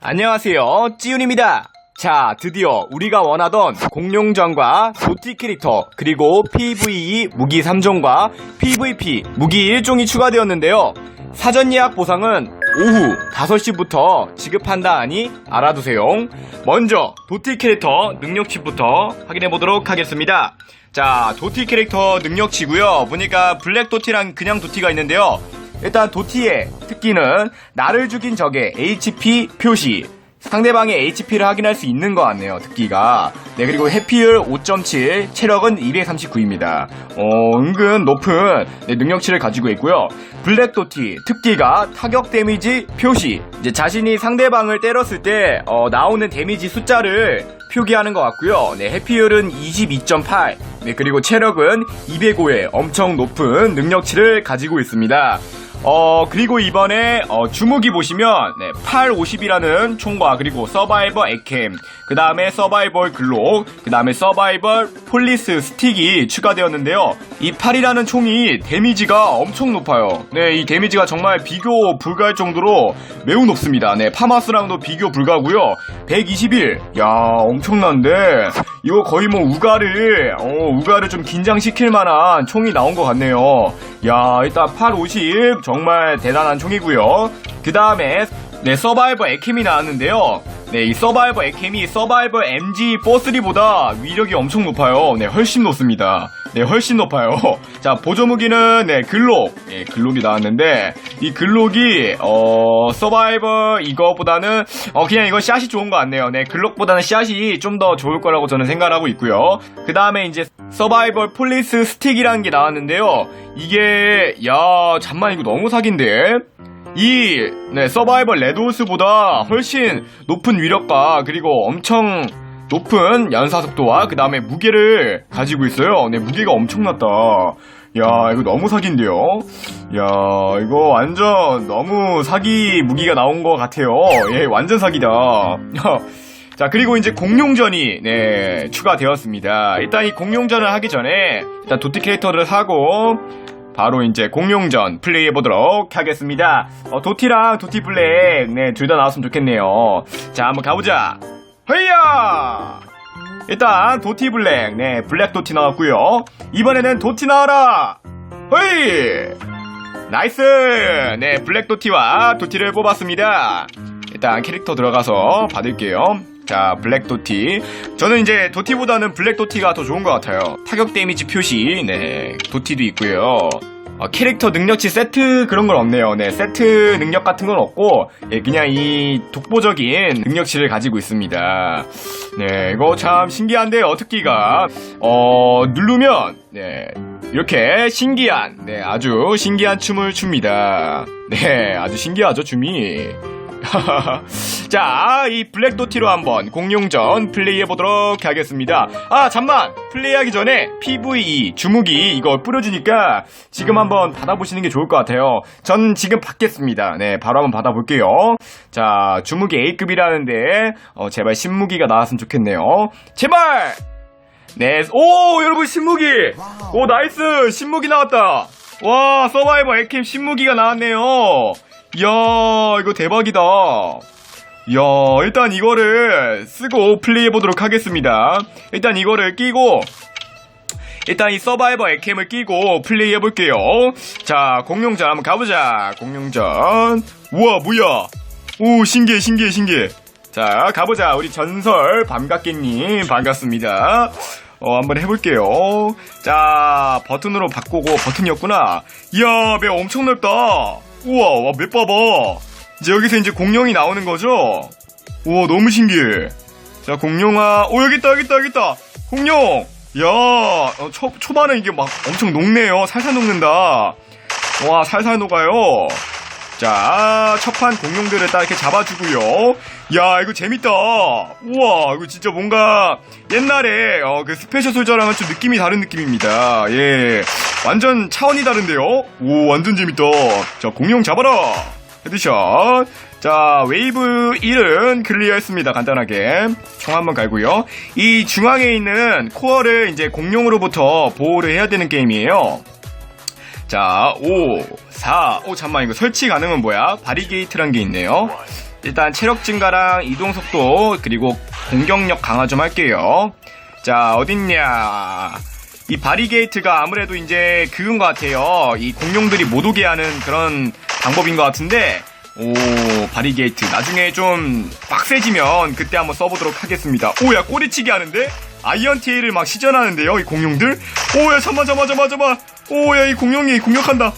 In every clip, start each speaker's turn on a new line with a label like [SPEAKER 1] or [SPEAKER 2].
[SPEAKER 1] 안녕하세요, 찌윤입니다. 자, 드디어 우리가 원하던 공룡전과 도티 캐릭터, 그리고 PVE 무기 3종과 PVP 무기 1종이 추가되었는데요. 사전 예약 보상은 오후 5시부터 지급한다 하니 알아두세요. 먼저 도티 캐릭터 능력치부터 확인해 보도록 하겠습니다. 자, 도티 캐릭터 능력치고요. 보니까 블랙 도티랑 그냥 도티가 있는데요. 일단 도티의 특기는 나를 죽인 적의 HP 표시. 상대방의 HP를 확인할 수 있는 것 같네요 특기가. 네 그리고 해피율 5.7 체력은 239입니다. 어 은근 높은 네, 능력치를 가지고 있고요. 블랙 도티 특기가 타격 데미지 표시. 이제 자신이 상대방을 때렸을 때 어, 나오는 데미지 숫자를 표기하는 것 같고요. 네 해피율은 22.8 네 그리고 체력은 205의 엄청 높은 능력치를 가지고 있습니다 어 그리고 이번에 어, 주무기 보시면 네, 8, 50이라는 총과 그리고 서바이벌 에캠 그 다음에 서바이벌 글록 그 다음에 서바이벌 폴리스 스틱이 추가되었는데요. 이 8이라는 총이 데미지가 엄청 높아요. 네 이 데미지가 정말 비교 불가할 정도로 매우 높습니다. 네 파마스랑도 비교 불가고요. 121 야 엄청난데. 이거 거의 뭐 우가를 어, 우가를 좀 긴장시킬 만한 총이 나온 것 같네요 야 일단 8, 50 정말 대단한 총이고요. 그 다음에 네 서바이벌 에캠이 나왔는데요. 네 이 서바이벌 에캠이 서바이벌 MG43보다 위력이 엄청 높아요. 네 훨씬 높습니다 네 훨씬 높아요. 자 보조 무기는 네 글록. 예 글록이 나왔는데 이 글록이 어 서바이벌 이거보다는 어 그냥 이건 샷이 좋은 것 같네요. 네 글록보다는 샷이 좀 더 좋을 거라고 저는 생각하고 있고요. 그 다음에 이제 서바이벌 폴리스 스틱이라는 게 나왔는데요. 이게 야 잠만 이거 너무 사기인데. 이 네, 서바이벌 레드호스보다 훨씬 높은 위력과 그리고 엄청 높은 연사 속도와 그 다음에 무게를 가지고 있어요. 네, 무게가 엄청났다. 야, 이거 너무 사기인데요? 야, 이거 완전 너무 사기 무기가 나온 것 같아요. 예, 완전 사기다. 자, 그리고 이제 공룡전이, 네, 추가되었습니다. 일단 이 공룡전을 하기 전에, 일단 도티 캐릭터를 사고, 바로 이제 공룡전 플레이해 보도록 하겠습니다. 어, 도티랑 도티 블랙, 네, 둘 다 나왔으면 좋겠네요. 자, 한번 가보자. 헤이야! 일단, 도티 블랙, 네, 블랙 도티 나왔고요 이번에는 도티 나와라! 헤이! 나이스! 네, 블랙 도티와 도티를 뽑았습니다. 일단 캐릭터 들어가서 받을게요. 자, 블랙 도티. 저는 이제 도티보다는 블랙 도티가 더 좋은 것 같아요. 타격 데미지 표시, 네, 도티도 있고요. 어, 캐릭터 능력치 세트 그런 건 없네요. 네, 세트 능력 같은 건 없고, 예, 그냥 이 독보적인 능력치를 가지고 있습니다. 네, 이거 참 신기한데요, 특기가. 어, 누르면, 네, 이렇게 신기한, 네, 아주 신기한 춤을 춥니다. 네, 아주 신기하죠, 춤이. 자, 이 블랙 도티로 한번 공룡전 플레이해 보도록 하겠습니다. 아, 잠만! 플레이하기 전에 PVE, 주무기 이거 뿌려주니까 지금 한번 받아보시는 게 좋을 것 같아요. 전 지금 받겠습니다. 네, 바로 한번 받아볼게요. 자, 주무기 A급이라는데, 어, 제발 신무기가 나왔으면 좋겠네요. 제발! 네, 오, 여러분, 신무기! 오, 나이스! 신무기 나왔다! 와, 서바이버 에캠 신무기가 나왔네요. 이야, 이거 대박이다. 이야, 일단 이거를 쓰고 플레이해보도록 하겠습니다. 일단 이거를 끼고, 일단 이 서바이버 에캠을 끼고 플레이해볼게요. 자, 공룡전 한번 가보자. 공룡전. 우와, 뭐야. 오, 신기해, 신기해, 신기해. 자, 가보자. 우리 전설 밤각개님 반갑습니다. 어, 한번 해볼게요. 자, 버튼으로 바꾸고 버튼이었구나. 이야, 맵 엄청 넓다. 우와, 와, 맵 봐봐. 이제 여기서 이제 공룡이 나오는 거죠? 우와, 너무 신기해. 자, 공룡아. 오, 여기 있다, 여기 있다, 여기 있다. 공룡! 야, 어, 초, 초반에 이게 막 엄청 녹네요. 살살 녹는다. 와, 살살 녹아요. 자, 첫판 공룡들을 딱 이렇게 잡아주고요. 야, 이거 재밌다. 우와, 이거 진짜 뭔가 옛날에 어, 그 스페셜 솔저랑은 좀 느낌이 다른 느낌입니다. 예, 완전 차원이 다른데요. 오, 완전 재밌다. 자, 공룡 잡아라. 헤드샷. 자, 웨이브 1은 클리어했습니다. 간단하게. 총 한번 갈고요. 이 중앙에 있는 코어를 이제 공룡으로부터 보호를 해야 되는 게임이에요. 자, 5, 4. 오, 잠만, 이거 설치 가능은 뭐야? 바리게이트란 게 있네요. 일단 체력 증가랑 이동 속도 그리고 공격력 강화 좀 할게요. 자 어딨냐? 이 바리게이트가 아무래도 이제 그건 것 같아요. 이 공룡들이 못 오게 하는 그런 방법인 것 같은데. 오 바리게이트 나중에 좀 빡세지면 그때 한번 써보도록 하겠습니다. 오 야 꼬리치기 하는데 아이언 테일을 막 시전하는데요 이 공룡들. 오 야 잠만 잠만 잠만 잠만. 오 야 이 공룡이 공격한다.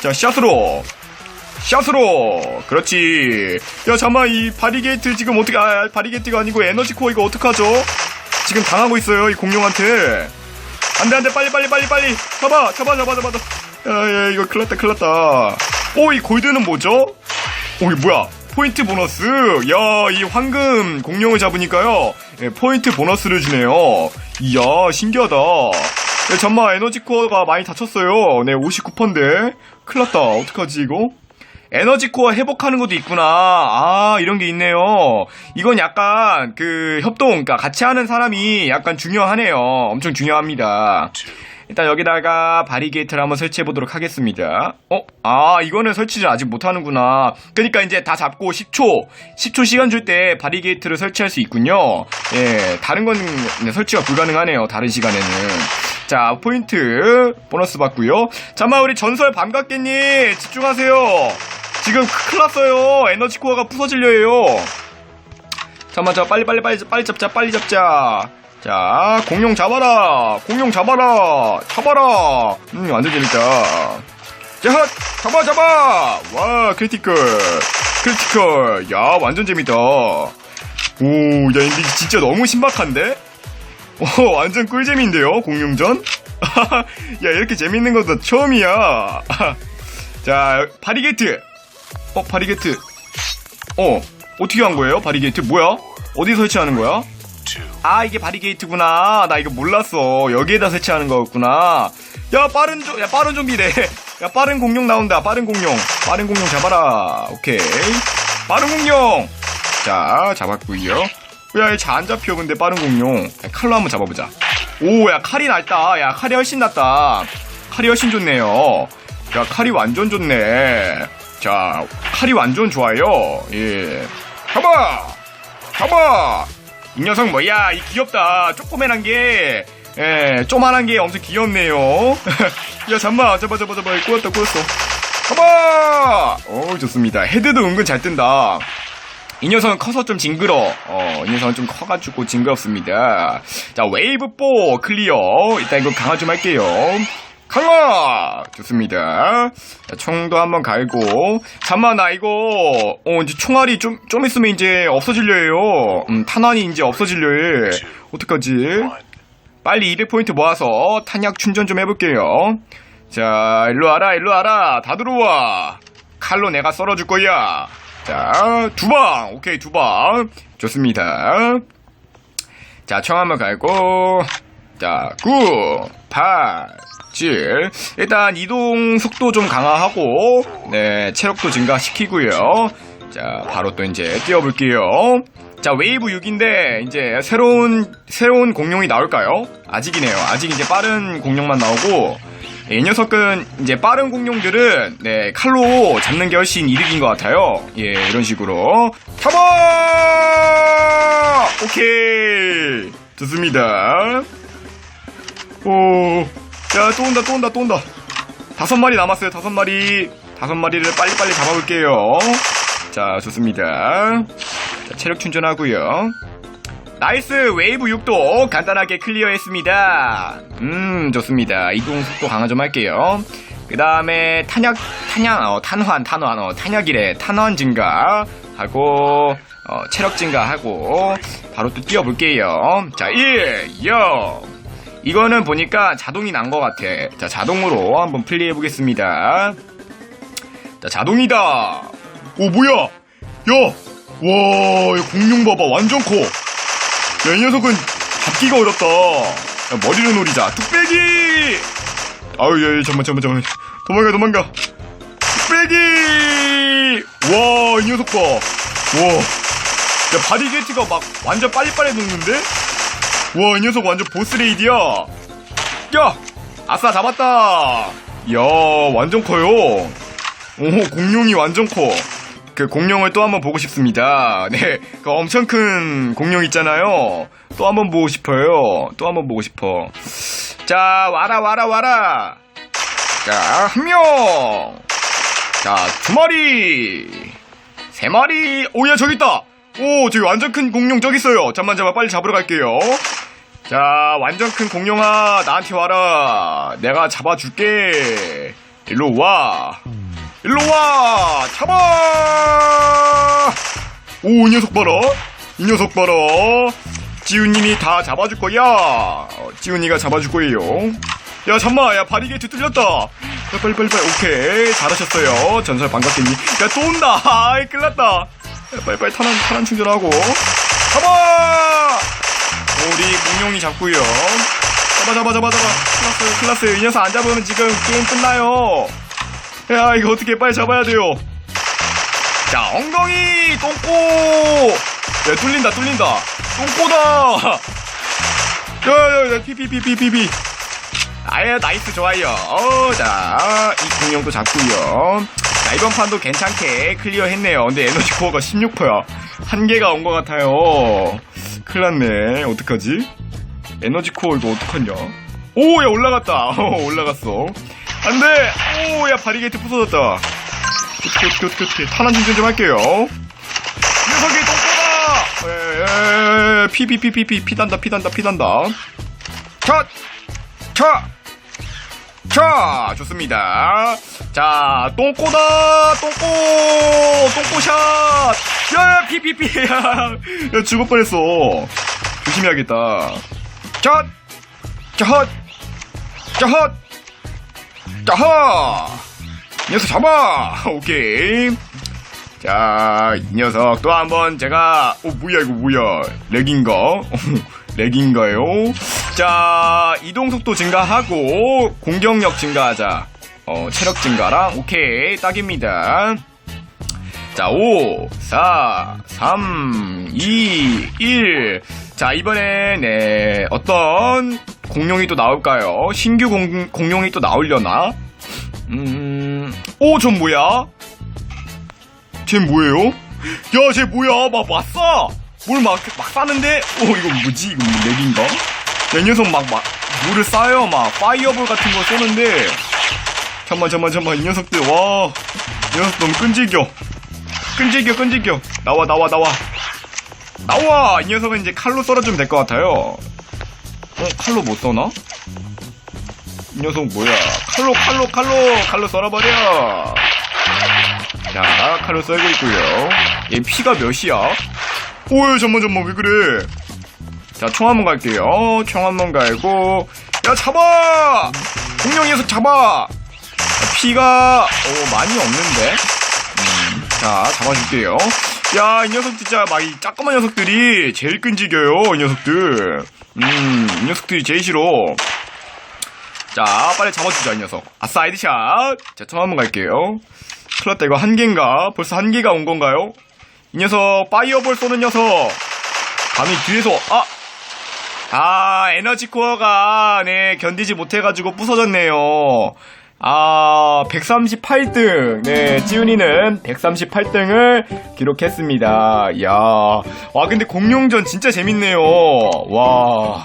[SPEAKER 1] 자 샷으로 샷으로 그렇지 야 잠만 이 바리게이트 지금 어떻게 아 바리게이트가 아니고 에너지 코어 이거 어떡하죠 지금 당하고 있어요 이 공룡한테 안돼 안돼. 빨리 빨리 빨리 빨리. 잡아 잡아 잡아 잡아. 야야 이거 큰일났다 큰일났다. 오이 골드는 뭐죠? 오이 뭐야? 포인트 보너스. 야 이 황금 공룡을 잡으니까요. 예, 포인트 보너스를 주네요. 이야 신기하다. 야, 잠만 에너지 코어가 많이 다쳤어요. 네 59%인데. 큰일났다. 어떡하지 이거 에너지 코어 회복하는 것도 있구나. 아, 이런 게 있네요. 이건 약간 그 협동, 그러니까 같이 하는 사람이 약간 중요하네요. 엄청 중요합니다. 일단 여기다가 바리게이트를 한번 설치해 보도록 하겠습니다. 어? 아, 이거는 설치를 아직 못 하는구나. 그러니까 이제 다 잡고 10초, 10초 시간 줄 때 바리게이트를 설치할 수 있군요. 예, 다른 건 설치가 불가능하네요. 다른 시간에는. 자, 포인트 보너스 받고요. 잠깐만 우리 전설 밤각개님 집중하세요. 지금 큰일 났어요. 에너지 코어가 부서질려 해요. 잠깐만, 자, 빨리, 빨리, 빨리, 빨리 잡자, 빨리 잡자. 자, 공룡 잡아라. 공룡 잡아라. 잡아라. 음, 완전 재밌다. 자, 잡아, 잡아. 와, 크리티컬. 크리티컬. 야, 완전 재밌다. 오, 야, 근데 진짜 너무 신박한데? 오, 완전 꿀잼인데요, 공룡전? 야, 이렇게 재밌는 것도 처음이야. 자, 바리게이트. 어, 바리게이트. 어, 어떻게 한 거예요? 바리게이트 뭐야? 어디 설치하는 거야? 아, 이게 바리게이트구나. 나 이거 몰랐어. 여기에다 설치하는 거였구나. 야, 빠른 좀, 야, 빠른 좀비래. 야, 빠른 공룡 나온다. 빠른 공룡. 빠른 공룡 잡아라. 오케이. 빠른 공룡. 자, 잡았고요. 야, 잘안 잡혀. 근데 빠른 공룡. 야, 칼로 한번 잡아보자. 오, 야, 칼이 낫다. 야, 칼이 훨씬 낫다. 칼이 훨씬 좋네요. 야, 칼이 완전 좋네. 자, 칼이 완전 좋아요. 예. 잡아! 잡아! 이 녀석 뭐야? 이 귀엽다. 조그만한 게, 예, 쪼만한 게 엄청 귀엽네요. 야, 잠만. 잡아, 잡아, 잡아. 꼬였다, 꼬였어. 잡아! 오, 좋습니다. 헤드도 은근 잘 뜬다. 이 녀석은 커서 좀 징그러. 어, 이 녀석은 좀 커가지고 징그럽습니다. 자, 웨이브 4 클리어. 일단 이거 강화 좀 할게요. 강화! 좋습니다. 자, 총도 한번 갈고. 잠만, 나 이거, 어, 이제 총알이 좀, 좀 있으면 이제 없어질려 해요. 음, 탄환이 이제 없어질려 해. 어떡하지? 빨리 200포인트 모아서 탄약 충전 좀 해볼게요. 자, 일로 와라, 일로 와라. 다 들어와. 칼로 내가 썰어줄 거야. 자, 두 방. 오케이, 두 방. 좋습니다. 자, 총 한번 갈고. 자, 9, 8, 7. 일단 이동 속도 좀 강화하고, 네, 체력도 증가시키고요. 자, 바로 또 이제 뛰어볼게요. 자, 웨이브 6인데, 이제 새로운, 새로운 공룡이 나올까요? 아직이네요. 아직 이제 빠른 공룡만 나오고, 예, 이 녀석은 이제 빠른 공룡들은 네 칼로 잡는 게 훨씬 이득인 것 같아요. 예 이런 식으로 잡아 오케이 좋습니다. 오 야 또 온다 또 온다 또 온다 다섯 마리 남았어요 다섯 마리 다섯 마리를 빨리빨리 잡아볼게요. 자 좋습니다. 자, 체력 충전하고요. 나이스 웨이브 6도 간단하게 클리어했습니다. 음 좋습니다. 이동 속도 강화 좀 할게요. 그 다음에 탄약 탄약 어, 탄환 탄환 어, 탄약이래 탄환 증가 하고 어, 체력 증가하고 바로 또 뛰어볼게요. 자 1, 0 이거는 보니까 자동이 난 것 같아. 자 자동으로 한번 플레이해 보겠습니다. 자 자동이다. 오 뭐야? 야, 와, 야, 공룡 봐봐 완전 커. 야, 이 녀석은 잡기가 어렵다. 야, 머리를 노리자. 뚝배기! 아유, 야, 야, 잠만, 잠만, 잠만. 도망가, 도망가. 뚝배기! 와, 이 녀석 봐. 와. 야, 바리게이트가 막 완전 빨리빨리 녹는데? 와, 이 녀석 완전 보스레이드야. 야! 아싸, 잡았다. 야, 완전 커요. 오, 공룡이 완전 커. 그 공룡을 또 한번 보고 싶습니다. 네, 그 엄청 큰 공룡 있잖아요. 또 한번 보고 싶어요. 또 한번 보고 싶어. 자, 와라, 와라, 와라. 자, 한 명. 자, 두 마리. 세 마리. 오야, 저기 있다. 오, 저기 완전 큰 공룡 저기 있어요. 잠만, 잠만, 빨리 잡으러 갈게요. 자, 완전 큰 공룡아, 나한테 와라. 내가 잡아줄게. 일로 와. 일로 와! 잡아! 오, 이 녀석 봐라. 이 녀석 봐라. 지훈님이 다 잡아줄 거야. 어, 지훈이가 잡아줄 거예요. 야, 잠만. 야, 바리게이트 뚫렸다. 야, 빨리, 빨리, 빨리. 오케이. 잘하셨어요. 전설 반갑겠니? 야, 또 온다. 아이, 끌났다. 야, 빨리, 빨리 탄환, 탄환 충전하고. 잡아! 우리 공룡이 잡고요. 잡아, 잡아, 잡아, 잡아. 클났어요, 클났어요. 이 녀석 안 잡으면 지금 게임 끝나요. 야 이거 어떻게 빨리 잡아야 돼요? 자 엉덩이 똥꼬. 야 뚫린다 뚫린다. 똥꼬다. 야야야 피피피피피피. 아예 나이스 좋아요. 어 자 이 공룡도 잡고요. 자 이번 판도 괜찮게 클리어 했네요. 근데 에너지 코어가 16%야. 한개가 온 것 같아요 큰일 났네. 어떡하지? 에너지 코어 이거 어떡하냐? 오 야 올라갔다. 어, 올라갔어. 안 돼! 오 야 바리게이트 부서졌다. 끝끝끝끝 탄환 충전 좀 할게요. 녀석이 똥꼬다 피피 피 피 피 피 단다 피 단다 피 단다. 차! 차! 차! 좋습니다. 자, 똥꼬다! 똥꼬! 똥꼬샷! 야, 피피피! 야, 야, 죽을 뻔했어. 조심해야겠다. 자! 자헛! 자헛! 자하! 이 녀석 잡아! 오케이. 자, 이 녀석 또 한 번 제가, 어, 뭐야, 이거 뭐야. 렉인가? 렉인가요? 자, 이동속도 증가하고, 공격력 증가하자. 어, 체력 증가랑, 오케이, 딱입니다. 자, 5, 4, 3, 2, 1. 자, 이번에, 네, 어떤 공룡이 또 나올까요? 신규 공, 공룡이 또 나오려나? 음, 오, 전 뭐야? 쟤 뭐예요? 야, 쟤 뭐야? 막, 막 쏴! 뭘 막, 막 쏴는데? 어, 이거 뭐지? 이거 뭐 렉인가? 야, 이 녀석 막, 막, 물을 쏴요. 막, 파이어볼 같은 거 쏘는데. 잠만, 잠만, 잠만. 이 녀석들, 와. 이 녀석 너무 끈질겨. 끈질겨, 끈질겨. 나와, 나와, 나와. 나와! 이 녀석은 이제 칼로 썰어주면 될 것 같아요. 어, 칼로 못 써나? 이 녀석 뭐야? 칼로, 칼로, 칼로, 칼로 썰어버려! 자, 칼로 썰고 있고요. 얘 피가 몇이야? 오야, 잠만, 잠만, 왜 그래? 자, 총 한번 갈게요. 총 한번 갈고. 야, 잡아! 공룡 녀석 잡아! 자, 피가, 어, 많이 없는데? 음, 자, 잡아줄게요. 야, 이 녀석 진짜 막이 짜꼬만 녀석들이 제일 끈질겨요, 이 녀석들. 음, 이 녀석들이 제일 싫어. 자, 빨리 잡아주자, 이 녀석. 아싸, 아이드샷. 자, 총 한번 갈게요. 큰일 났다, 이거 한 개인가? 벌써 한 개가 온 건가요? 이 녀석, 파이어볼 쏘는 녀석. 감히 뒤에서, 아! 아, 에너지 코어가, 네, 견디지 못해가지고 부서졌네요. 아, 138등. 네, 지훈이는 138등을 기록했습니다. 이야. 와, 근데 공룡전 진짜 재밌네요. 와.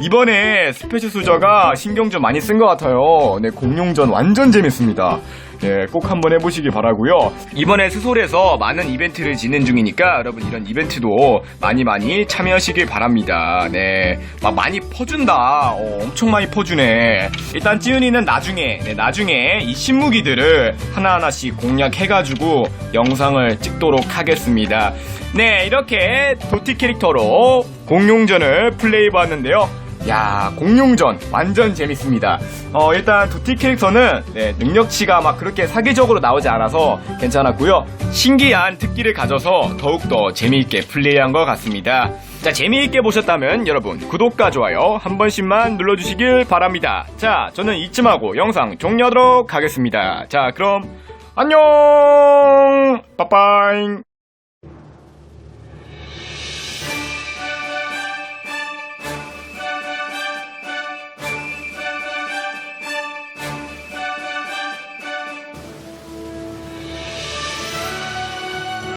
[SPEAKER 1] 이번에 스페셜 수저가 신경 좀 많이 쓴 것 같아요. 네, 공룡전 완전 재밌습니다. 네, 꼭 한번 해보시기 바라고요. 이번에 스솔에서 많은 이벤트를 진행 중이니까 여러분 이런 이벤트도 많이 많이 참여하시길 바랍니다. 네, 막 많이 퍼준다. 어, 엄청 많이 퍼주네. 일단 찌은이는 나중에, 네, 나중에 이 신무기들을 하나하나씩 공략해가지고 영상을 찍도록 하겠습니다. 네, 이렇게 도티 캐릭터로 공룡전을 플레이해봤는데요. 야 공룡전 완전 재밌습니다. 어 일단 도티 캐릭터는 네, 능력치가 막 그렇게 사기적으로 나오지 않아서 괜찮았고요. 신기한 특기를 가져서 더욱더 재미있게 플레이한 것 같습니다. 자 재미있게 보셨다면 여러분 구독과 좋아요 한 번씩만 눌러주시길 바랍니다. 자 저는 이쯤하고 영상 종료하도록 하겠습니다. 자 그럼 안녕! 빠빠잉